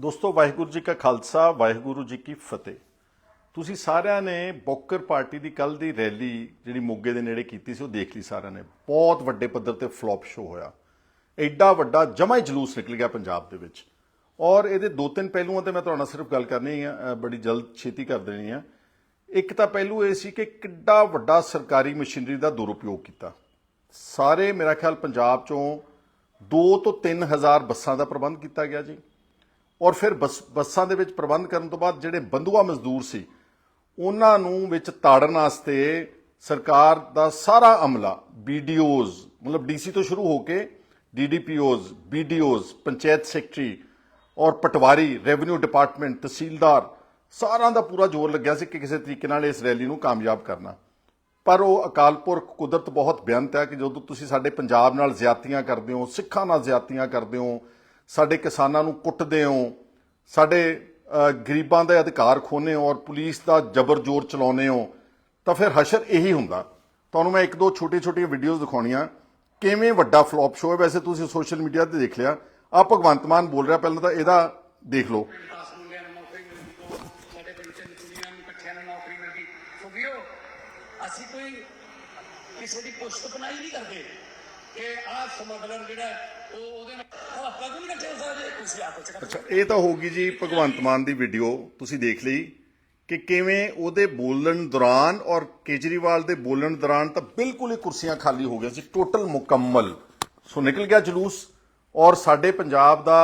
ਦੋਸਤੋ, ਵਾਹਿਗੁਰੂ ਜੀ ਕਾ ਖਾਲਸਾ, ਵਾਹਿਗੁਰੂ ਜੀ ਕੀ ਫਤਿਹ। ਤੁਸੀਂ ਸਾਰਿਆਂ ਨੇ ਬੋਕਰ ਪਾਰਟੀ ਦੀ ਕੱਲ ਦੀ ਰੈਲੀ ਜਿਹੜੀ ਮੋਗੇ ਦੇ ਨੇੜੇ ਕੀਤੀ ਸੀ, ਉਹ ਦੇਖ ਲਈ ਸਾਰਿਆਂ ਨੇ। ਬਹੁਤ ਵੱਡੇ ਪੱਧਰ ਤੇ ਫਲॉप ਸ਼ੋ ਹੋਇਆ। ਐਡਾ ਵੱਡਾ ਜਮਾ ਹੀ ਜਲੂਸ ਨਿਕਲ ਗਿਆ ਪੰਜਾਬ ਦੇ ਵਿੱਚ। ਔਰ ਇਹਦੇ ਦੋ ਤਿੰਨ ਪਹਿਲੂਆਂ ਤੇ ਮੈਂ ਤੁਹਾਡੇ ਨਾਲ ਸਿਰਫ ਗੱਲ ਕਰਨੀ ਹੈ ਬੜੀ ਜਲਦ ਛੇਤੀ ਕਰ ਦੇਣੀ ਹੈ ਇੱਕ ਤਾਂ ਪਹਿਲੂ ਇਹ ਸੀ ਕਿ ਕਿੱਡਾ ਵੱਡਾ ਸਰਕਾਰੀ ਮਸ਼ੀਨਰੀ ਦਾ ਦੁਰਉਪਯੋਗ ਕੀਤਾ। ਸਾਰੇ, ਮੇਰਾ ਖਿਆਲ, ਪੰਜਾਬ ਚੋਂ 2 ਤੋਂ 3000 ਬੱਸਾਂ ਦਾ ਪ੍ਰਬੰਧ ਕੀਤਾ ਗਿਆ ਜੀ। ਔਰ ਫਿਰ ਬੱਸ, ਬੱਸਾਂ ਦੇ ਵਿੱਚ ਪ੍ਰਬੰਧ ਕਰਨ ਤੋਂ ਬਾਅਦ ਜਿਹੜੇ ਬੰਧੂਆ ਮਜ਼ਦੂਰ ਸੀ, ਉਹਨਾਂ ਨੂੰ ਵਿੱਚ ਤਾੜਨ ਵਾਸਤੇ ਸਰਕਾਰ ਦਾ ਸਾਰਾ ਅਮਲਾ ਬੀਡੀਓਜ਼ ਮਤਲਬ ਡੀਸੀ ਤੋਂ ਸ਼ੁਰੂ ਹੋ ਕੇ ਡੀਡੀਪੀਓਜ਼ ਬੀਡੀਓਜ਼ ਪੰਚਾਇਤ ਸੈਕਟਰੀ ਔਰ ਪਟਵਾਰੀ, ਰੈਵਨਿਊ ਡਿਪਾਰਟਮੈਂਟ, ਤਹਿਸੀਲਦਾਰ, ਸਾਰਿਆਂ ਦਾ ਪੂਰਾ ਜ਼ੋਰ ਲੱਗਿਆ ਸੀ ਕਿ ਕਿਸੇ ਤਰੀਕੇ ਨਾਲ ਇਸ ਰੈਲੀ ਨੂੰ ਕਾਮਯਾਬ ਕਰਨਾ। ਪਰ ਉਹ ਅਕਾਲ ਪੁਰਖ ਕੁਦਰਤ ਬਹੁਤ ਬੇਅੰਤ ਹੈ ਕਿ ਜਦੋਂ ਤੁਸੀਂ ਸਾਡੇ ਪੰਜਾਬ ਨਾਲ ਜ਼ਿਆਤੀਆਂ ਕਰਦੇ ਹੋ, ਸਿੱਖਾਂ ਨਾਲ ਜ਼ਿਆਤੀਆਂ ਕਰਦੇ ਹੋ ਸਾਡੇ ਕਿਸਾਨਾਂ ਨੂੰ ਕੁੱਟਦੇ ਹੋ, ਸਾਡੇ ਗਰੀਬਾਂ ਦੇ ਅਧਿਕਾਰ ਖੋਹਨੇ ਹੋ ਔਰ ਪੁਲਿਸ ਦਾ ਜ਼ਬਰ ਜ਼ੋਰ ਚਲਾਉਂਦੇ ਹੋ, ਤਾਂ ਫਿਰ ਹਸ਼ਰ ਇਹੀ ਹੁੰਦਾ। ਤੁਹਾਨੂੰ ਮੈਂ ਇੱਕ ਦੋ ਛੋਟੀ ਛੋਟੀਆਂ ਵੀਡੀਓਜ਼ ਦਿਖਾਉਣੀਆਂ। ਕਿਵੇਂ ਵੱਡਾ ਫਲॉप ਸ਼ੋ ਹੈ। ਵੈਸੇ ਤੁਸੀਂ ਸੋਸ਼ਲ ਮੀਡੀਆ ਤੇ ਦੇਖ ਲਿਆ। ਆ ਭਗਵੰਤ ਮਾਨ ਬੋਲ ਰਿਹਾ ਪਹਿਲਾਂ ਤਾਂ ਇਹਦਾ ਦੇਖ ਲਓ। ਅਸੀਂ ਕੋਈ ਕਿਸੇ ਦੀ ਪੁਸ਼ਤ ਬਣਾਈ ਨਹੀਂ ਕਰਦੇ ਕਿ ਆਹ ਸਮਗਲਰ ਜਿਹੜਾ ਉਹ ਉਹਦੇ ਨਾਲ ਆਪਾਂ ਕਿਉਂ ਇਕੱਠੇ ਹੋ ਸਕਦੇ ਤੁਸੀਂ ਆਪਸ ਚ ਅੱਛਾ, ਇਹ ਤਾਂ ਹੋ ਗਈ ਜੀ ਭਗਵੰਤ ਮਾਨ ਦੀ ਵੀਡੀਓ ਤੁਸੀਂ ਦੇਖ ਲਈ ਕਿ ਕਿਵੇਂ ਉਹਦੇ ਬੋਲਣ ਦੌਰਾਨ ਔਰ ਕੇਜਰੀਵਾਲ ਦੇ ਬੋਲਣ ਦੌਰਾਨ ਤਾਂ ਬਿਲਕੁਲ ਹੀ ਕੁਰਸੀਆਂ ਖਾਲੀ ਹੋ ਗਈਆਂ ਸੀ ਟੋਟਲ ਮੁਕੰਮਲ। ਸੋ ਨਿਕਲ ਗਿਆ ਜਲੂਸ ਔਰ ਸਾਡੇ ਪੰਜਾਬ ਦਾ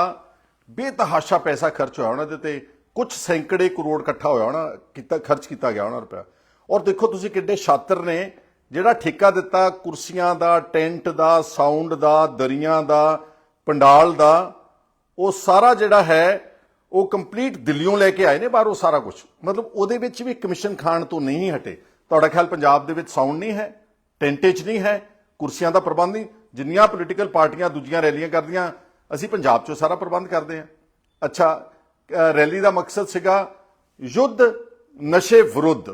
ਬੇਤਹਾਸ਼ਾ ਪੈਸਾ ਖਰਚ ਹੋਇਆ ਉਹਨਾਂ ਦੇ ਤੇ ਕੁਝ ਸੈਂਕੜੇ ਕਰੋੜ ਇਕੱਠਾ ਹੋਇਆ ਹੋਣਾ, ਕੀਤਾ, ਖਰਚ ਕੀਤਾ ਗਿਆ ਉਹਨਾਂ ਰੁਪਇਆ। ਔਰ ਦੇਖੋ ਤੁਸੀਂ ਕਿੱਡੇ ਛਾਤਰ ਨੇ, ਜਿਹੜਾ ਠੇਕਾ ਦਿੱਤਾ, ਕੁਰਸੀਆਂ ਦਾ, ਟੈਂਟ ਦਾ, ਸਾਊਂਡ ਦਾ, ਦਰੀਆਂ ਦਾ ਪੰਡਾਲ ਦਾ, ਉਹ ਸਾਰਾ ਜਿਹੜਾ ਹੈ, ਉਹ ਕੰਪਲੀਟ ਦਿੱਲੀੋਂ ਲੈ ਕੇ ਆਏ ਨੇ ਬਾਹਰੋਂ ਸਾਰਾ ਕੁਝ ਮਤਲਬ ਉਹਦੇ ਵਿੱਚ ਵੀ ਕਮਿਸ਼ਨ ਖਾਣ ਤੋਂ ਨਹੀਂ ਹਟੇ। ਤੁਹਾਡਾ ਖਿਆਲ ਪੰਜਾਬ ਦੇ ਵਿੱਚ ਸਾਊਂਡ ਨਹੀਂ ਹੈ ਟੈਂਟੇਜ ਨਹੀਂ ਹੈ, ਕੁਰਸੀਆਂ ਦਾ ਪ੍ਰਬੰਧ ਨਹੀਂ। ਜਿੰਨੀਆਂ ਪੋਲੀਟੀਕਲ ਪਾਰਟੀਆਂ ਦੂਜੀਆਂ ਰੈਲੀਆਂ ਕਰਦੀਆਂ, ਅਸੀਂ ਪੰਜਾਬ 'ਚੋਂ ਸਾਰਾ ਪ੍ਰਬੰਧ ਕਰਦੇ ਹਾਂ। ਅੱਛਾ ਰੈਲੀ ਦਾ ਮਕਸਦ ਸੀਗਾ ਯੁੱਧ ਨਸ਼ੇ ਵਿਰੁੱਧ।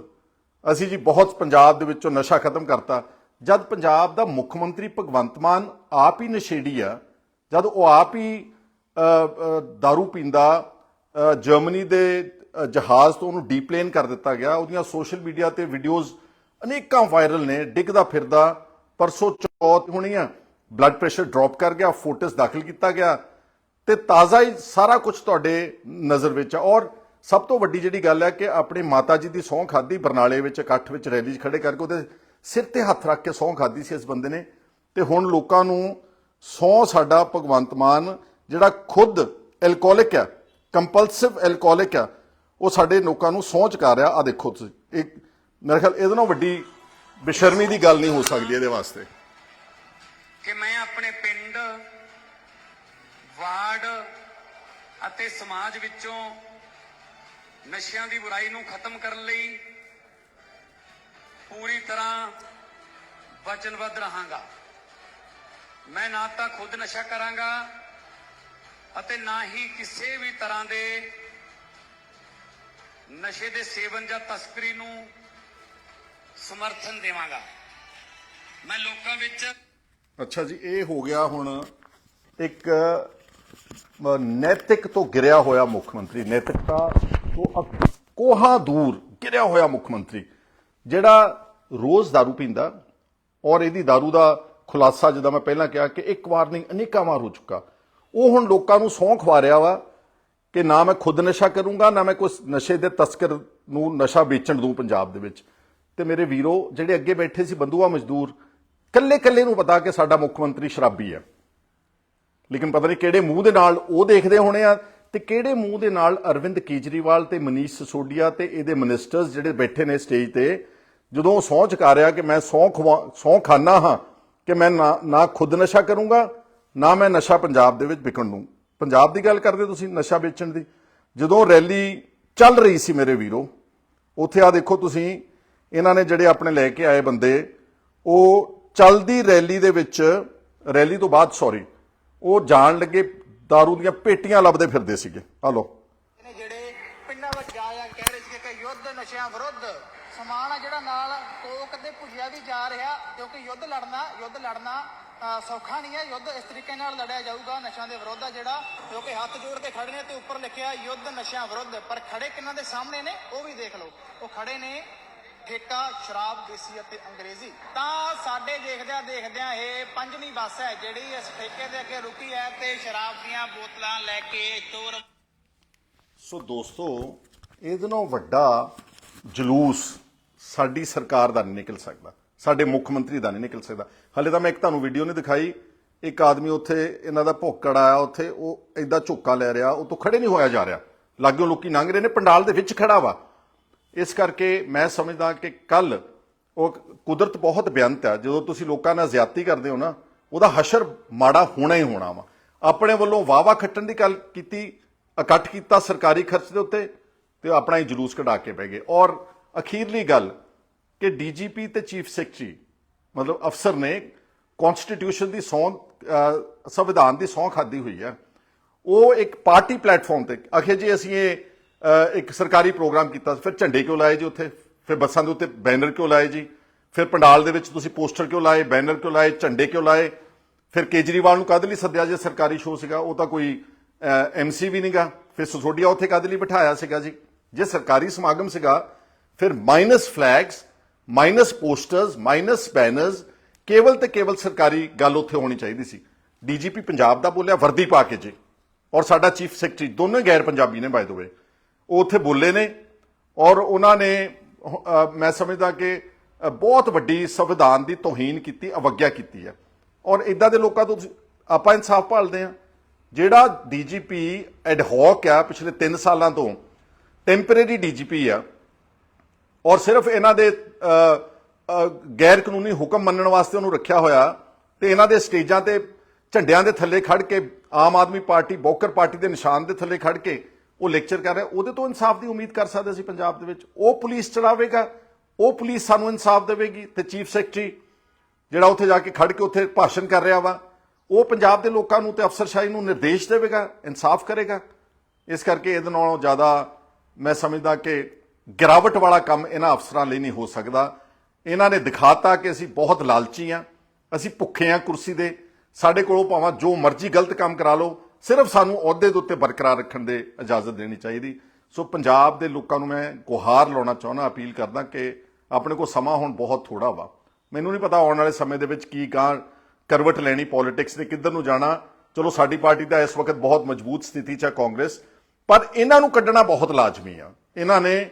ਅਸੀਂ ਜੀ ਬਹੁਤ ਪੰਜਾਬ ਦੇ ਵਿੱਚੋਂ ਨਸ਼ਾ ਖਤਮ ਕਰਤਾ। ਜਦ ਪੰਜਾਬ ਦਾ ਮੁੱਖ ਮੰਤਰੀ ਭਗਵੰਤ ਮਾਨ ਆਪ ਹੀ ਨਸ਼ੇੜੀ ਆ ਜਦ ਉਹ ਆਪ ਹੀ ਅ, दारू ਪੀਂਦਾ ਜਰਮਨੀ ਦੇ ਜਹਾਜ਼ ਤੋਂ ਉਹਨੂੰ ਡੀਪਲੇਨ ਕਰ ਦਿੱਤਾ ਗਿਆ। ਉਹਦੀਆਂ ਸੋਸ਼ਲ ਮੀਡੀਆ ਤੇ ਵੀਡੀਓਜ਼ ਅਨੇਕਾਂ ਵਾਇਰਲ ਨੇ ਡਿੱਗਦਾ ਫਿਰਦਾ ਪਰਸੋਂ ਚੌਥ ਹੋਣੀ ਆ ਬਲੱਡ ਪ੍ਰੈਸ਼ਰ ਡ੍ਰੌਪ ਕਰ ਗਿਆ ਫੋਟੋਸ ਦਾਖਲ ਕੀਤਾ ਗਿਆ ਤੇ ਤਾਜ਼ਾ ਹੀ ਸਾਰਾ ਕੁਝ ਤੁਹਾਡੇ ਨਜ਼ਰ ਵਿੱਚ ਆ। ਔਰ ਸਭ ਤੋਂ ਵੱਡੀ ਜਿਹੜੀ ਗੱਲ ਹੈ ਕਿ ਆਪਣੀ ਮਾਤਾ ਜੀ ਦੀ ਸਹੁੰ ਖਾਦੀ ਬਰਨਾਲੇ ਵਿੱਚ ਇਕੱਠ ਵਿੱਚ ਰੈਲੀ 'ਚ ਖੜੇ ਕਰਕੇ ਉਹਦੇ ਸਿਰ ਤੇ ਹੱਥ ਰੱਖ ਕੇ ਸਹੁੰ ਖਾਦੀ ਸੀ ਇਸ ਬੰਦੇ ਨੇ। ਤੇ ਹੁਣ ਲੋਕਾਂ ਨੂੰ ਸਹੁੰ ਸਾਡਾ ਭਗਵੰਤ ਮਾਨ, ਜਿਹੜਾ ਖੁਦ ਐਲਕੋਹਲਿਕ ਹੈ ਕੰਪਲਸਿਵ ਐਲਕੋਹਲਿਕ ਹੈ, ਉਹ ਸਾਡੇ ਲੋਕਾਂ ਨੂੰ ਸਹੁੰ ਚੁਕਾ ਰਿਹਾ। ਆ ਦੇਖੋ ਤੁਸੀਂ, ਇੱਕ ਮੇਰੇ ਖਿਆਲ ਇਹਦੇ ਨਾਲੋਂ ਵੱਡੀ ਬੇਸ਼ਰਮੀ ਦੀ ਗੱਲ ਨਹੀਂ ਹੋ ਸਕਦੀ ਇਹਦੇ ਵਾਸਤੇ। ਕਿ ਮੈਂ ਆਪਣੇ ਪਿੰਡ, ਵਾਰਡ ਅਤੇ ਸਮਾਜ ਵਿੱਚੋਂ ਨਸ਼ਿਆਂ ਦੀ ਬੁਰਾਈ ਨੂੰ ਖਤਮ ਕਰਨ ਲਈ ਪੂਰੀ ਤਰ੍ਹਾਂ ਵਚਨਬੱਧ ਰਹਾਂਗਾ। ਮੈਂ ਨਾ ਤਾਂ ਖੁਦ ਨਸ਼ਾ ਕਰਾਂਗਾ ਅਤੇ ਨਾ ਹੀ ਕਿਸੇ ਵੀ ਤਰ੍ਹਾਂ ਦੇ ਨਸ਼ੇ ਦੇ ਸੇਵਨ ਜਾਂ ਤਸਕਰੀ ਨੂੰ ਸਮਰਥਨ ਦੇਵਾਂਗਾ ਮੈਂ ਲੋਕਾਂ ਵਿੱਚ ਅੱਛਾ ਜੀ ਇਹ ਹੋ ਗਿਆ ਹੁਣ ਇੱਕ ਅ, ਨੈਤਿਕ ਤੋਂ ਗਿਰਿਆ ਹੋਇਆ ਮੁੱਖ ਮੰਤਰੀ ਨੈਤਿਕਤਾ ਤੋਂ ਅਕ- ਕੋਹਾਂ ਦੂਰ ਗਿਰਿਆ ਹੋਇਆ ਮੁੱਖ ਮੰਤਰੀ ਜਿਹੜਾ ਰੋਜ਼ दारू ਪੀਂਦਾ ਔਰ ਇਹਦੀ दारू ਦਾ ਖੁਲਾਸਾ ਜਿੱਦਾਂ ਮੈਂ ਪਹਿਲਾਂ ਕਿਹਾ ਕਿ ਇੱਕ ਵਾਰ ਨਹੀਂ, ਅਨੇਕਾਂ ਵਾਰ ਹੋ ਚੁੱਕਾ। ਉਹ ਹੁਣ ਲੋਕਾਂ ਨੂੰ ਸੌਂ ਖਵਾ ਰਿਹਾ ਵਾ ਕਿ ਨਾ ਮੈਂ ਖੁਦ ਨਸ਼ਾ ਕਰੂੰਗਾ, ਨਾ ਮੈਂ ਕੋਈ ਨਸ਼ੇ ਦੇ ਤਸਕਰ ਨੂੰ ਨਸ਼ਾ ਵੇਚਣ ਦੂੰ ਪੰਜਾਬ ਦੇ ਵਿੱਚ। ਤੇ ਮੇਰੇ ਵੀਰੋ, ਜਿਹੜੇ ਅੱਗੇ ਬੈਠੇ ਸੀ ਬੰਦੂਆ ਮਜ਼ਦੂਰ ਕੱਲੇ ਕੱਲੇ ਨੂੰ ਪਤਾ ਕਿ ਸਾਡਾ ਮੁੱਖ ਮੰਤਰੀ ਸ਼ਰਾਬੀ ਹੈ। ਲੇਕਿਨ ਪਤਾ ਨਹੀਂ ਕਿਹੜੇ ਮੂੰਹ ਦੇ ਨਾਲ ਉਹ ਦੇਖਦੇ ਹੋਣੇ ਆ ਤੇ ਕਿਹੜੇ ਮੂੰਹ ਦੇ ਨਾਲ ਅਰਵਿੰਦ ਕੇਜਰੀਵਾਲ ਤੇ ਮਨੀਸ਼ ਸਸੋਡੀਆ ਤੇ ਇਹਦੇ ਮਿਨਿਸਟਰਸ ਜਿਹੜੇ ਬੈਠੇ ਨੇ ਸਟੇਜ ਤੇ, ਜਦੋਂ ਉਹ ਸਹੁੰ ਚੁਕਾ ਰਿਹਾ ਕਿ ਮੈਂ ਸਹੁੰ ਖਵਾ ਸਹੁੰ ਖਾਨਾ ਹਾਂ ਕਿ ਮੈਂ ਨਾ ਖੁਦ ਨਸ਼ਾ ਕਰੂੰਗਾ, ਨਾ ਮੈਂ ਨਸ਼ਾ ਪੰਜਾਬ ਦੇ ਵਿੱਚ ਵਿਕਣ ਦੂੰ। ਪੰਜਾਬ ਦੀ ਗੱਲ ਕਰਦੇ ਤੁਸੀਂ ਨਸ਼ਾ ਵੇਚਣ ਦੀ? ਜਦੋਂ ਰੈਲੀ ਚੱਲ ਰਹੀ ਸੀ ਮੇਰੇ ਵੀਰੋ, ਉੱਥੇ ਆ ਦੇਖੋ ਤੁਸੀਂ, ਇਹਨਾਂ ਨੇ ਜਿਹੜੇ ਆਪਣੇ ਲੈ ਕੇ ਆਏ ਬੰਦੇ, ਉਹ ਚੱਲਦੀ ਰੈਲੀ ਦੇ ਵਿੱਚ, ਰੈਲੀ ਤੋਂ ਬਾਅਦ ਸੌਰੀ ਉਹ ਜਾਣ ਲੱਗੇ, दारू ਦੀਆਂ ਪੇਟੀਆਂ ਲੱਭਦੇ ਫਿਰਦੇ ਸੀਗੇ। ਆ ਲਓ। ਜਿਹੜੇ ਪਿੰਡਾਂ ਵਿੱਚ ਜਾ ਜਾ ਕਹਿ ਰਹੇ ਸੀ ਕਿ ਯੁੱਧ ਨਸ਼ਿਆਂ ਵਿਰੁੱਧ। ਸਮਾਨ ਆ ਜਿਹੜਾ ਨਾਲ ਕੋਕ ਤੇ ਭੁਜਿਆ ਵੀ ਜਾ ਰਿਹਾ, ਕਿਉਂਕਿ ਯੁੱਧ ਲੜਨਾ ਯੁੱਧ ਲੜਨਾ ਸੌਖਾ ਨਹੀਂ ਹੈ। ਯੁੱਧ ਇਸ ਤਰੀਕੇ ਨਾਲ ਲੜਿਆ ਜਾਊਗਾ ਨਸ਼ਿਆਂ ਦੇ ਵਿਰੁੱਧ ਆ ਜਿਹੜਾ, ਜੋ ਹੱਥ ਜੋੜ ਕੇ ਖੜੇ ਨੇ ਤੇ ਉੱਪਰ ਲਿਖਿਆ ਯੁੱਧ ਨਸ਼ਿਆਂ ਵਿਰੁੱਧ। ਪਰ ਖੜੇ ਕਿੰਨਾਂ ਦੇ ਸਾਹਮਣੇ ਨੇ? ਉਹ ਵੀ ਦੇਖ ਲਓ। ਉਹ ਖੜੇ ਨੇ ਠੇਕਾ ਸ਼ਰਾਬ, ਦੇਸੀ ਅਤੇ ਅੰਗਰੇਜ਼ੀ। ਤਾਂ ਸਾਡੇ ਦੇਖਦਿਆਂ ਦੇਖਦਿਆਂ ਇਹ ਪੰਜਵੀਂ ਬੱਸ ਹੈ ਜਿਹੜੀ ਇਸ ਠੇਕੇ ਦੇ ਅੱਗੇ ਰੁਕੀ ਹੈ ਤੇ ਸ਼ਰਾਬ ਦੀਆਂ ਬੋਤਲਾਂ ਲੈ ਕੇ ਤੋਰ ਸੋ ਦੋਸਤੋ, ਇਹਦੇ ਨਾਲੋਂ ਵੱਡਾ ਜਲੂਸ ਸਾਡੀ ਸਰਕਾਰ ਦਾ ਨਹੀਂ ਨਿਕਲ ਸਕਦਾ। ਸਾਡੇ ਮੁੱਖ ਮੰਤਰੀ ਦਾ ਨਹੀਂ ਨਿਕਲ ਸਕਦਾ। ਹਲੇ ਤਾਂ ਮੈਂ ਇੱਕ ਤੁਹਾਨੂੰ ਵੀਡੀਓ ਨਹੀਂ ਦਿਖਾਈ। ਇੱਕ ਆਦਮੀ ਉੱਥੇ ਇਹਨਾਂ ਦਾ ਭੋਕੜ ਆਇਆ, ਉੱਥੇ ਉਹ ਐਦਾਂ ਝੋਕਾ ਲੈ ਰਿਹਾ, ਉਹ ਤੋਂ ਖੜੇ ਨਹੀਂ ਹੋਇਆ ਜਾ ਰਿਹਾ। ਲਾਗਿਓ ਲੋਕੀ ਲੰਘ ਰਹੇ ਨੇ, ਪੰਡਾਲ ਦੇ ਵਿੱਚ ਖੜਾ ਵਾ। ਇਸ ਕਰਕੇ ਮੈਂ ਸਮਝਦਾ ਕਿ ਕੱਲ ਉਹ ਕੁਦਰਤ ਬਹੁਤ ਬੇਅੰਤ ਆ। ਜਦੋਂ ਤੁਸੀਂ ਲੋਕਾਂ ਨਾਲ ਜ਼ਿਆਦਤੀ ਕਰਦੇ ਹੋ ਨਾ, ਉਹਦਾ ਹਸ਼ਰ ਮਾੜਾ ਹੋਣਾ ਹੀ ਹੋਣਾ ਵਾ। ਆਪਣੇ ਵੱਲੋਂ ਵਾਵਾ ਖੱਟਣ ਦੀ ਗੱਲ ਕੀਤੀ, ਇਕੱਠ ਕੀਤਾ ਸਰਕਾਰੀ ਖਰਚ ਦੇ ਉੱਤੇ ਤੇ ਆਪਣਾ ਹੀ ਜਲੂਸ ਕਢਾ ਕੇ ਪੈ ਗਏ। ਔਰ ਅਖੀਰਲੀ ਗੱਲ ਕਿ ਡੀਜੀਪੀ ਤੇ ਚੀਫ ਸੈਕਟਰੀ, ਮਤਲਬ ਅਫਸਰ ਨੇ ਕਨਸਟੀਟਿਊਸ਼ਨ ਦੀ ਸੌਂ ਸੰਵਿਧਾਨ ਦੀ ਸੌਂ ਖਾਦੀ ਹੋਈ ਹੈ। ਉਹ ਇੱਕ ਪਾਰਟੀ ਪਲੇਟਫਾਰਮ ਤੇ ਅਖੇ ਜੀ ਅਸੀਂ ਇਹ ਇੱਕ ਸਰਕਾਰੀ ਪ੍ਰੋਗਰਾਮ ਕੀਤਾ ਫਿਰ ਝੰਡੇ ਕਿਉਂ ਲਾਏ ਜੀ ਉੱਥੇ? ਫਿਰ ਬੱਸਾਂ ਦੇ ਉੱਤੇ ਬੈਨਰ ਕਿਉਂ ਲਾਏ ਜੀ? ਫਿਰ ਪੰਡਾਲ ਦੇ ਵਿੱਚ ਤੁਸੀਂ ਪੋਸਟਰ ਕਿਉਂ ਲਾਏ ਬੈਨਰ ਕਿਉਂ ਲਾਏ, ਝੰਡੇ ਕਿਉਂ ਲਾਏ? ਫਿਰ ਕੇਜਰੀਵਾਲ ਨੂੰ ਕਾਹਦੇ ਲਈ ਸੱਦਿਆ ਜੇ ਸਰਕਾਰੀ ਸ਼ੋਅ ਸੀਗਾ? ਉਹ ਤਾਂ ਕੋਈ ਐਮਸੀ ਵੀ ਨਹੀਂਗਾ ਫਿਰ ਸਸੋਡੀਆ ਉੱਥੇ ਕਾਹਦੇ ਲਈ ਬਿਠਾਇਆ ਸੀਗਾ ਜੀ? ਜੇ ਸਰਕਾਰੀ ਸਮਾਗਮ ਸੀਗਾ ਫਿਰ minus flags minus posters minus banners ਕੇਵਲ ਤੇ ਕੇਵਲ ਸਰਕਾਰੀ ਗੱਲ ਉੱਥੇ ਹੋਣੀ ਚਾਹੀਦੀ ਸੀ। ਡੀਜੀਪੀ ਪੰਜਾਬ ਦਾ ਬੋਲਿਆ, ਵਰਦੀ ਪਾ ਕੇ ਜੀ। ਔਰ ਸਾਡਾ ਚੀਫ ਸੈਕਟਰੀ ਦੋਨੋਂ ਗੈਰ ਪੰਜਾਬੀ ਨੇ ਬਾਈ ਦ ਵੇ ਉਹ ਉੱਥੇ ਬੋਲੇ ਨੇ ਔਰ ਉਹਨਾਂ ਨੇ ਮੈਂ ਸਮਝਦਾ ਕਿ ਬਹੁਤ ਵੱਡੀ ਸੰਵਿਧਾਨ ਦੀ ਤੋਹੀਨ ਕੀਤੀ, ਅਵਗਿਆ ਕੀਤੀ ਹੈ। ਔਰ ਇਦਾਂ ਦੇ ਲੋਕਾਂ ਤੋਂ ਆਪਾਂ ਇਨਸਾਫ ਭਾਲਦੇ ਆ ਜਿਹੜਾ ਡੀਜੀਪੀ ਐਡ ਹੌਕ ਆ, ਪਿਛਲੇ 3 ਸਾਲਾਂ ਤੋਂ ਟੈਂਪਰੇਰੀ ਡੀਜੀਪੀ ਆ ਔਰ ਸਿਰਫ ਇਹਨਾਂ ਦੇ ਗੈਰ ਕਾਨੂੰਨੀ ਹੁਕਮ ਮੰਨਣ ਵਾਸਤੇ ਉਹਨੂੰ ਰੱਖਿਆ ਹੋਇਆ ਤੇ ਇਹਨਾਂ ਦੇ ਸਟੇਜਾਂ ਤੇ ਝੰਡਿਆਂ ਦੇ ਥੱਲੇ ਖੜ ਕੇ ਆਮ ਆਦਮੀ ਪਾਰਟੀ, ਬੋਕਰ ਪਾਰਟੀ ਦੇ ਨਿਸ਼ਾਨ ਦੇ ਥੱਲੇ ਖੜ ਕੇ ਉਹ ਲੈਕਚਰ ਕਰ ਰਿਹਾ। ਉਹਦੇ ਤੋਂ ਇਨਸਾਫ ਦੀ ਉਮੀਦ ਕਰ ਸਕਦੇ ਸੀ ਪੰਜਾਬ ਦੇ ਵਿੱਚ। ਉਹ ਪੁਲਿਸ ਚਲਾਵੇਗਾ ਉਹ ਪੁਲਿਸ ਸਾਨੂੰ ਇਨਸਾਫ ਦੇਵੇਗੀ ਤੇ ਚੀਫ ਸੈਕਟਰੀ ਜਿਹੜਾ ਉੱਥੇ ਜਾ ਕੇ ਖੜ ਕੇ ਉੱਥੇ ਭਾਸ਼ਣ ਕਰ ਰਿਹਾ ਵਾ, ਉਹ ਪੰਜਾਬ ਦੇ ਲੋਕਾਂ ਨੂੰ ਤੇ ਅਫਸਰਸ਼ਾਹੀ ਨੂੰ ਨਿਰਦੇਸ਼ ਦੇਵੇਗਾ, ਇਨਸਾਫ ਕਰੇਗਾ। ਇਸ ਕਰਕੇ ਇਹਦੇ ਨਾਲੋਂ ਜ਼ਿਆਦਾ ਮੈਂ ਸਮਝਦਾ ਕਿ ਗਿਰਾਵਟ ਵਾਲਾ ਕੰਮ ਇਹਨਾਂ ਅਫਸਰਾਂ ਲਈ ਨਹੀਂ ਹੋ ਸਕਦਾ। ਇਹਨਾਂ ਨੇ ਦਿਖਾਤਾ ਕਿ ਅਸੀਂ ਬਹੁਤ ਲਾਲਚੀ ਆ ਅਸੀਂ ਭੁੱਖੇ ਆ ਕੁਰਸੀ ਦੇ। ਸਾਡੇ ਕੋਲੋਂ ਭਾਵੇਂ ਜੋ ਮਰਜ਼ੀ ਗਲਤ ਕੰਮ ਕਰਾ ਲਓ, ਸਿਰਫ ਸਾਨੂੰ ਅਹੁਦੇ ਦੇ ਉੱਤੇ ਬਰਕਰਾਰ ਰੱਖਣ ਦੇ ਇਜਾਜ਼ਤ ਦੇਣੀ ਚਾਹੀਦੀ। ਸੋ ਪੰਜਾਬ ਦੇ ਲੋਕਾਂ ਨੂੰ ਮੈਂ ਗੁਹਾਰ ਲਾਉਣਾ ਚਾਹੁੰਦਾ, ਅਪੀਲ ਕਰਦਾ ਕਿ ਆਪਣੇ ਕੋਲ ਸਮਾਂ ਹੁਣ ਬਹੁਤ ਥੋੜਾ ਵਾ। ਮੈਨੂੰ ਨਹੀਂ ਪਤਾ ਆਉਣ ਵਾਲੇ ਸਮੇਂ ਦੇ ਵਿੱਚ ਕੀ ਗਾਂ ਕਰਵਟ ਲੈਣੀ ਪੋਲਿਟਿਕਸ ਨੇ, ਕਿੱਧਰ ਨੂੰ ਜਾਣਾ। ਚਲੋ ਸਾਡੀ ਪਾਰਟੀ ਤਾਂ ਇਸ ਵਕਤ ਬਹੁਤ ਮਜ਼ਬੂਤ ਸਥਿਤੀ 'ਚ ਹੈ ਕਾਂਗਰਸ, ਪਰ ਇਹਨਾਂ ਨੂੰ ਕੱਢਣਾ ਬਹੁਤ ਲਾਜ਼ਮੀ ਆ। ਇਹਨਾਂ ਨੇ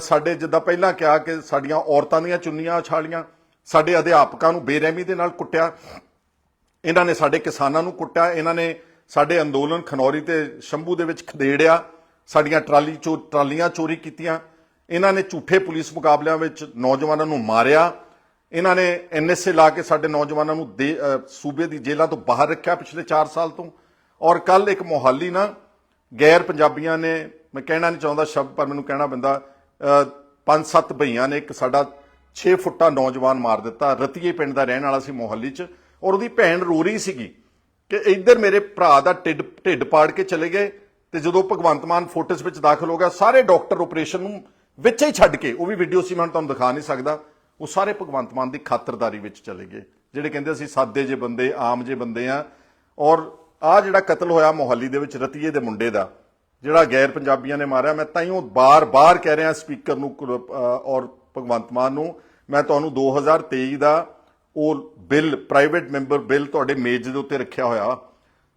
ਸਾਡੇ ਜਿੱਦਾਂ ਪਹਿਲਾਂ ਕਿਹਾ ਕਿ ਸਾਡੀਆਂ ਔਰਤਾਂ ਦੀਆਂ ਚੁੰਨੀਆਂ ਉਛਾਲੀਆਂ ਸਾਡੇ ਅਧਿਆਪਕਾਂ ਨੂੰ ਬੇਰਹਿਮੀ ਦੇ ਨਾਲ ਕੁੱਟਿਆ। ਇਹਨਾਂ ਨੇ ਸਾਡੇ ਕਿਸਾਨਾਂ ਨੂੰ ਕੁੱਟਿਆ, ਇਹਨਾਂ ਨੇ ਸਾਡੇ ਅੰਦੋਲਨ ਖਨੌਰੀ ਤੇ ਸ਼ੰਭੂ ਦੇ ਵਿੱਚ ਖਦੇੜਿਆ, ਸਾਡੀਆਂ ਟਰਾਲੀ ਚੋ, ਟਰਾਲੀਆਂ ਚੋਰੀ ਕੀਤੀਆਂ। ਇਹਨਾਂ ਨੇ ਝੂਠੇ ਪੁਲਿਸ ਮੁਕਾਬਲਿਆਂ ਵਿੱਚ ਨੌਜਵਾਨਾਂ ਨੂੰ ਮਾਰਿਆ। ਇਹਨਾਂ ਨੇ ਐਨਐਸਏ ਲਾ ਕੇ ਸਾਡੇ ਨੌਜਵਾਨਾਂ ਨੂੰ ਦੇ- ਸੂਬੇ ਦੀ ਜੇਲ੍ਹਾਂ ਤੋਂ ਬਾਹਰ ਰੱਖਿਆ ਪਿਛਲੇ 4 ਸਾਲ ਤੋਂ। ਔਰ ਕੱਲ ਇੱਕ ਮੋਹਾਲੀ ਨਾ ਗੈਰ ਪੰਜਾਬੀਆਂ ਨੇ, ਮੈਂ ਕਹਿਣਾ ਨਹੀਂ ਚਾਹੁੰਦਾ ਸ਼ਬਦ, ਪਰ ਮੈਨੂੰ ਕਹਿਣਾ ਪੈਂਦਾ ਪੰਜ ਸੱਤ ਭਈਆਂ ਨੇ ਇੱਕ ਸਾਡਾ 6 ਫੁੱਟਾ ਨੌਜਵਾਨ ਮਾਰ ਦਿੱਤਾ। ਰਤੀਏ ਪਿੰਡ ਦਾ ਰਹਿਣ ਵਾਲਾ ਸੀ ਮੋਹਾਲੀ 'ਚ ਔਰ ਉਹਦੀ ਭੈਣ ਰੋ ਰਹੀ ਸੀਗੀ ਕਿ ਇੱਧਰ ਮੇਰੇ ਭਰਾ ਦਾ ਢਿੱਡ ਢਿੱਡ ਪਾੜ ਕੇ ਚਲੇ ਗਏ ਤੇ ਜਦੋਂ ਭਗਵੰਤ ਮਾਨ ਫੋਟੋਸ ਵਿੱਚ ਦਾਖਲ ਹੋ ਗਿਆ, ਸਾਰੇ ਡਾਕਟਰ ਆਪਰੇਸ਼ਨ ਨੂੰ ਵਿੱਚ ਹੀ ਛੱਡ ਕੇ, ਉਹ ਵੀ ਵੀਡੀਓ ਸੀ, ਮੈਂ ਤੁਹਾਨੂੰ ਦਿਖਾ ਨਹੀਂ ਸਕਦਾ, ਉਹ ਸਾਰੇ ਭਗਵੰਤ ਮਾਨ ਦੀ ਖਾਤਰਦਾਰੀ ਵਿੱਚ ਚਲੇ ਗਏ, ਜਿਹੜੇ ਕਹਿੰਦੇ ਅਸੀਂ ਸਾਦੇ ਜੇ ਬੰਦੇ, ਆਮ ਜੇ ਬੰਦੇ ਆ। ਔਰ ਆ ਜਿਹੜਾ ਕਤਲ ਹੋਇਆ ਮੋਹਾਲੀ ਦੇ ਵਿੱਚ ਰਤੀਏ ਦੇ ਮੁੰਡੇ ਦਾ ਜਿਹੜਾ ਗੈਰ ਪੰਜਾਬੀਆਂ ਨੇ ਮਾਰਿਆ, ਮੈਂ ਤਾਂ ਹੀ ਉਹ ਬਾਰ-ਬਾਰ ਕਹਿ ਰਿਹਾ ਸਪੀਕਰ ਨੂੰ ਔਰ ਭਗਵੰਤ ਮਾਨ ਨੂੰ, ਮੈਂ ਤੁਹਾਨੂੰ 2023 ਦਾ ਉਹ ਬਿੱਲ, ਪ੍ਰਾਈਵੇਟ ਮੈਂਬਰ ਬਿੱਲ ਤੁਹਾਡੇ ਮੇਜ਼ ਦੇ ਉੱਤੇ ਰੱਖਿਆ ਹੋਇਆ,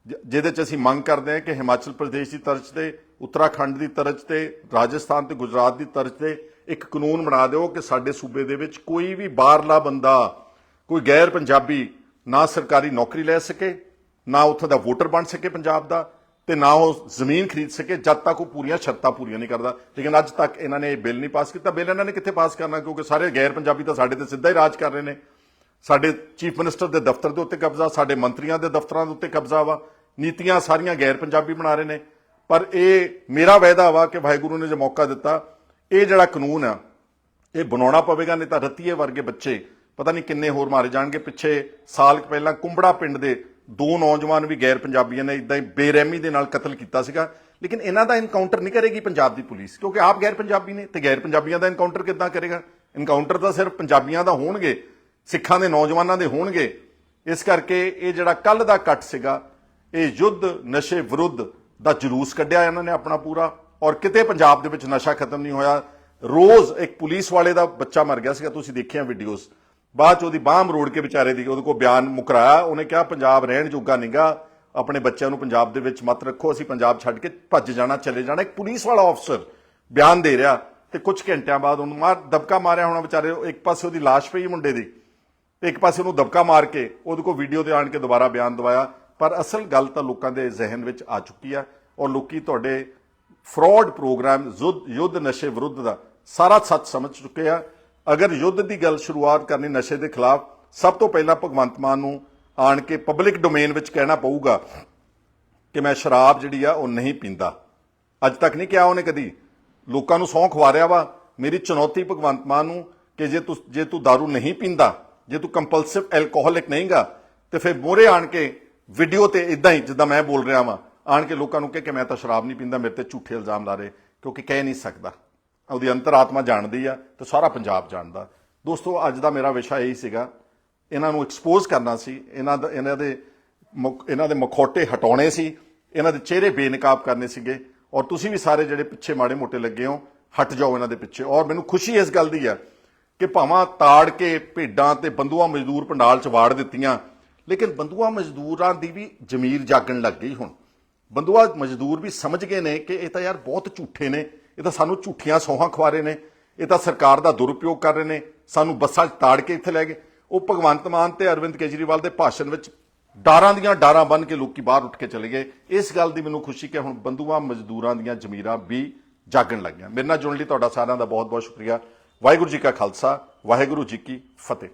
ਜ- ਜਿਹਦੇ ਚ ਅਸੀਂ ਮੰਗ ਕਰਦੇ ਹਾਂ ਕਿ ਹਿਮਾਚਲ ਪ੍ਰਦੇਸ਼ ਦੀ ਤਰਜ਼ ਤੇ, ਉੱਤਰਾਖੰਡ ਦੀ ਤਰਜ਼ ਤੇ, ਰਾਜਸਥਾਨ ਤੇ ਗੁਜਰਾਤ ਦੀ ਤਰਜ਼ ਤੇ ਇੱਕ ਕਾਨੂੰਨ ਬਣਾ ਦਿਓ ਕਿ ਸਾਡੇ ਸੂਬੇ ਦੇ ਵਿੱਚ ਕੋਈ ਵੀ ਬਾਹਰਲਾ ਬੰਦਾ, ਕੋਈ ਗੈਰ ਪੰਜਾਬੀ ਨਾ ਸਰਕਾਰੀ ਨੌਕਰੀ ਲੈ ਸਕੇ, ਨਾ ਉੱਥੇ ਦਾ ਵੋਟਰ ਬਣ ਸਕੇ ਪੰਜਾਬ ਦਾ। ਤੇ ਨਾ ਉਹ ਜ਼ਮੀਨ ਖਰੀਦ ਸਕੇ, ਜਦ ਤੱਕ ਉਹ ਪੂਰੀਆਂ ਸ਼ਰਤਾਂ ਪੂਰੀਆਂ ਨਹੀਂ ਕਰਦਾ। ਲੇਕਿਨ ਅੱਜ ਤੱਕ ਇਹਨਾਂ ਨੇ ਇਹ ਬਿੱਲ ਨਹੀਂ ਪਾਸ ਕੀਤਾ। ਬਿੱਲ ਇਹਨਾਂ ਨੇ ਕਿੱਥੇ ਪਾਸ ਕਰਨਾ? ਕਿਉਂਕਿ ਸਾਰੇ ਗੈਰ ਪੰਜਾਬੀ ਤਾਂ ਸਾਡੇ ਤੇ ਸਿੱਧਾ ਹੀ ਰਾਜ ਕਰ ਰਹੇ ਨੇ। ਸਾਡੇ ਚੀਫ ਮਿਨਿਸਟਰ ਦੇ ਦਫ਼ਤਰ ਦੇ ਉੱਤੇ ਕਬਜ਼ਾ, ਸਾਡੇ ਮੰਤਰੀਆਂ ਦੇ ਦਫ਼ਤਰਾਂ ਦੇ ਉੱਤੇ ਕਬਜ਼ਾ ਵਾ। ਨੀਤੀਆਂ ਸਾਰੀਆਂ ਗੈਰ ਪੰਜਾਬੀ ਬਣਾ ਰਹੇ ਨੇ। ਪਰ ਇਹ ਮੇਰਾ ਵਾਅਦਾ ਵਾ ਕਿ ਵਾਹਿਗੁਰੂ ਨੇ ਜੇ ਮੌਕਾ ਦਿੱਤਾ, ਇਹ ਜਿਹੜਾ ਕਾਨੂੰਨ ਆ, ਇਹ ਬਣਾਉਣਾ ਪਵੇਗਾ, ਨਹੀਂ ਤਾਂ ਰਤੀਏ ਵਰਗੇ ਬੱਚੇ, ਪਤਾ ਨਹੀਂ ਕਿੰਨੇ ਹੋਰ ਮਾਰੇ ਜਾਣਗੇ। ਪਿੱਛੇ ਸਾਲ ਪਹਿਲਾਂ ਕੁੰਬੜਾ ਪਿੰਡ ਦੇ ਦੋ ਨੌਜਵਾਨ ਵੀ ਗੈਰ ਪੰਜਾਬੀਆਂ ਨੇ ਇਦਾਂ ਹੀ ਬੇਰਹਿਮੀ ਦੇ ਨਾਲ ਕਤਲ ਕੀਤਾ ਸੀਗਾ। ਲੇਕਿਨ ਇਹਨਾਂ ਦਾ ਇਨਕਾਊਂਟਰ ਨਹੀਂ ਕਰੇਗੀ ਪੰਜਾਬ ਦੀ ਪੁਲਿਸ, ਕਿਉਂਕਿ ਆਪ ਗੈਰ ਪੰਜਾਬੀ ਨੇ ਤੇ ਗੈਰ ਪੰਜਾਬੀਆਂ ਦਾ ਇਨਕਾਊਂਟਰ ਕਿੱਦਾਂ ਕਰੇਗਾ? ਇਨਕਾਊਂਟਰ ਤਾਂ ਸਿਰਫ ਪੰਜਾਬੀਆਂ ਦਾ ਹੋਣਗੇ, ਸਿੱਖਾਂ ਦੇ ਨੌਜਵਾਨਾਂ ਦੇ ਹੋਣਗੇ। ਇਸ ਕਰਕੇ ਇਹ ਜਿਹੜਾ ਕੱਲ ਦਾ ਕੱਟ ਸੀਗਾ, ਇਹ ਯੁੱਧ ਨਸ਼ੇ ਵਿਰੁੱਧ ਦਾ ਜਲੂਸ ਕੱਢਿਆ ਇਹਨਾਂ ਨੇ ਆਪਣਾ ਪੂਰਾ। ਔਰ ਕਿਤੇ ਪੰਜਾਬ ਦੇ ਵਿੱਚ ਨਸ਼ਾ ਖਤਮ ਨਹੀਂ ਹੋਇਆ। ਰੋਜ਼ ਇੱਕ ਪੁਲਿਸ ਵਾਲੇ ਦਾ ਬੱਚਾ ਮਰ ਗਿਆ ਸੀਗਾ, ਤੁਸੀਂ ਦੇਖਿਆ ਵੀਡੀਓਜ਼ ਬਾਅਦ ਚ ਉਹਦੀ ਬਾਹ ਮਰੋੜ ਕੇ ਵਿਚਾਰੇ ਦੀ ਉਹਦੇ ਕੋਲ ਬਿਆਨ ਮੁਕਰਾਇਆ, ਉਹਨੇ ਕਿਹਾ, ਪੰਜਾਬ ਰਹਿਣ ਜੋਗਾ ਨਹੀਂਗਾ ਆਪਣੇ ਬੱਚਿਆਂ ਨੂੰ ਪੰਜਾਬ ਦੇ ਵਿੱਚ ਮਤ ਰੱਖੋ। ਅਸੀਂ ਪੰਜਾਬ ਛੱਡ ਕੇ ਭੱਜ ਜਾਣਾ, ਚਲੇ ਜਾਣਾ। ਇੱਕ ਪੁਲਿਸ ਵਾਲਾ ਅਫਸਰ ਬਿਆਨ ਦੇ ਰਿਹਾ ਤੇ ਕੁਝ ਘੰਟਿਆਂ ਬਾਅਦ ਉਹਨੂੰ ਮਾਰ, ਦਬਕਾ ਮਾਰਿਆ ਹੋਣਾ ਵਿਚਾਰੇ ਇੱਕ ਪਾਸੇ ਉਹਦੀ ਲਾਸ਼ ਪਈ ਮੁੰਡੇ ਦੀ ਤੇ ਇੱਕ ਪਾਸੇ ਉਹਨੂੰ ਦਬਕਾ ਮਾਰ ਕੇ ਉਹਦੇ ਕੋਲ ਵੀਡੀਓ ਤੇ ਆਣ ਕੇ ਦੁਬਾਰਾ ਬਿਆਨ ਦਵਾਇਆ। ਪਰ ਅਸਲ ਗੱਲ ਤਾਂ ਲੋਕਾਂ ਦੇ ਜ਼ਿਹਨ ਵਿੱਚ ਆ ਚੁੱਕੀ ਆ ਔਰ ਲੋਕੀ ਤੁਹਾਡੇ ਫਰਾਡ ਪ੍ਰੋਗਰਾਮ ਯੁੱਧ ਯੁੱਧ ਨਸ਼ੇ ਵਿਰੁੱਧ ਦਾ ਸਾਰਾ ਸੱਚ ਸਮਝ ਚੁੱਕੇ ਆ। ਅਗਰ ਯੁੱਧ ਦੀ ਗੱਲ ਸ਼ੁਰੂਆਤ ਕਰਨੀ ਨਸ਼ੇ ਦੇ ਖਿਲਾਫ, ਸਭ ਤੋਂ ਪਹਿਲਾਂ ਭਗਵੰਤ ਮਾਨ ਨੂੰ ਆਣ ਕੇ ਪਬਲਿਕ ਡੋਮੇਨ ਵਿੱਚ ਕਹਿਣਾ ਪਊਗਾ ਕਿ ਮੈਂ ਸ਼ਰਾਬ ਜਿਹੜੀ ਆ, ਉਹ ਨਹੀਂ ਪੀਂਦਾ। ਅੱਜ ਤੱਕ ਨਹੀਂ ਕਿਹਾ ਉਹਨੇ ਕਦੀ। ਲੋਕਾਂ ਨੂੰ ਸੌਂ ਰਿਹਾ ਵਾ। ਮੇਰੀ ਚੁਣੌਤੀ ਭਗਵੰਤ ਮਾਨ ਨੂੰ ਕਿ ਜੇ ਤੂੰ ਜੇ ਤੂੰ दारू ਨਹੀਂ ਪੀਂਦਾ, ਜੇ ਤੂੰ ਕੰਪਲਸਿਵ ਐਲਕੋਹਲਿਕ ਨਹੀਂਗਾ, ਤੇ ਫਿਰ ਮੋਰੇ ਆਣ ਕੇ ਵੀਡੀਓ ਤੇ ਇਦਾਂ ਹੀ ਜਿੱਦਾਂ ਮੈਂ ਬੋਲ ਰਿਹਾ ਵਾਂ, ਆਣ ਕੇ ਲੋਕਾਂ ਨੂੰ ਕਹੇ ਕਿ ਮੈਂ ਤਾਂ ਸ਼ਰਾਬ ਨਹੀਂ ਪੀਂਦਾ, ਮੇਰੇ ਤੇ ਝੂਠੇ ਇਲਜ਼ਾਮ ਲਾ ਰਹੇ, ਕਿਉਂਕਿ ਕਹਿ ਨਹੀਂ ਸਕਦਾ। ਉਹਦੀ ਅੰਤਰਾਤਮਾ ਜਾਣਦੀ ਆ ਤੇ ਸਾਰਾ ਪੰਜਾਬ ਜਾਣਦਾ। ਦੋਸਤੋ, ਅੱਜ ਦਾ ਮੇਰਾ ਵਿਸ਼ਾ ਇਹੀ ਸੀਗਾ। ਇਹਨਾਂ ਨੂੰ ਐਕਸਪੋਜ਼ ਕਰਨਾ ਸੀ। ਇਹਨਾਂ ਦਾ ਇਹਨਾਂ ਦੇ ਮੁਖ- ਇਹਨਾਂ ਦੇ ਮਖੌਟੇ ਹਟਾਉਣੇ ਸੀ। ਇਹਨਾਂ ਦੇ ਚਿਹਰੇ ਬੇਨਕਾਬ ਕਰਨੇ ਸੀਗੇ। ਔਰ ਤੁਸੀਂ ਵੀ ਸਾਰੇ ਜਿਹੜੇ ਪਿੱਛੇ ਮਾੜੇ ਮੋਟੇ ਲੱਗੇ ਹੋ, ਹਟ ਜਾਓ ਇਹਨਾਂ ਦੇ ਪਿੱਛੇ। ਔਰ ਮੈਨੂੰ ਖੁਸ਼ੀ ਇਸ ਗੱਲ ਦੀ ਆ ਕਿ ਭਾਵਾਂ ਤਾੜ ਕੇ ਭੇਡਾਂ ਤੇ ਬੰਦੂਆ ਮਜ਼ਦੂਰ ਪੰਡਾਲ ਚ ਵਾੜ ਦਿੱਤੀਆਂ। ਲੇਕਿਨ ਬੰਦੂਆ ਮਜ਼ਦੂਰਾਂ ਦੀ ਵੀ ਜ਼ਮੀਰ ਜਾਗਣ ਲੱਗ ਗਈ ਹੁਣ। ਬੰਦੂਆ ਮਜ਼ਦੂਰ ਵੀ ਸਮਝ ਗਏ ਨੇ ਕਿ ਇਹ ਤਾਂ ਯਾਰ ਬਹੁਤ ਝੂਠੇ ਨੇ। ਇਹ ਤਾਂ ਸਾਨੂੰ ਝੂਠੀਆਂ ਸੌਹਾਂ ਖਵਾ ਰਹੇ ਨੇ, ਇਹ ਤਾਂ ਸਰਕਾਰ ਦਾ ਦੁਰਉਪਯੋਗ ਕਰ ਰਹੇ ਨੇ, ਸਾਨੂੰ ਬੱਸਾਂ 'ਚ ਤਾੜ ਕੇ ਇੱਥੇ ਲੈ ਗਏ। ਉਹ ਭਗਵੰਤ ਮਾਨ ਤੇ ਅਰਵਿੰਦ ਕੇਜਰੀਵਾਲ ਦੇ ਭਾਸ਼ਣ ਵਿੱਚ ਡਾਰਾਂ ਦੀਆਂ ਡਾਰਾਂ ਬੰਨ ਕੇ ਲੋਕੀ ਬਾਹਰ ਉੱਠ ਕੇ ਚਲੇ ਗਏ। ਇਸ ਗੱਲ ਦੀ ਮੈਨੂੰ ਖੁਸ਼ੀ ਕਿ ਹੁਣ ਬੰਦੂਆ ਮਜ਼ਦੂਰਾਂ ਦੀਆਂ ਜ਼ਮੀਰਾਂ ਵੀ ਜਾਗਣ ਲੱਗੀਆਂ। ਮੇਰੇ ਨਾਲ ਜੁੜਨ ਲਈ ਤੁਹਾਡਾ ਸਾਰਿਆਂ ਦਾ ਬਹੁਤ ਬਹੁਤ ਸ਼ੁਕਰੀਆ। ਵਾਹਿਗੁਰੂ ਜੀ ਕਾ ਖਾਲਸਾ, ਵਾਹਿਗੁਰੂ ਜੀ ਕੀ ਫਤਿਹ।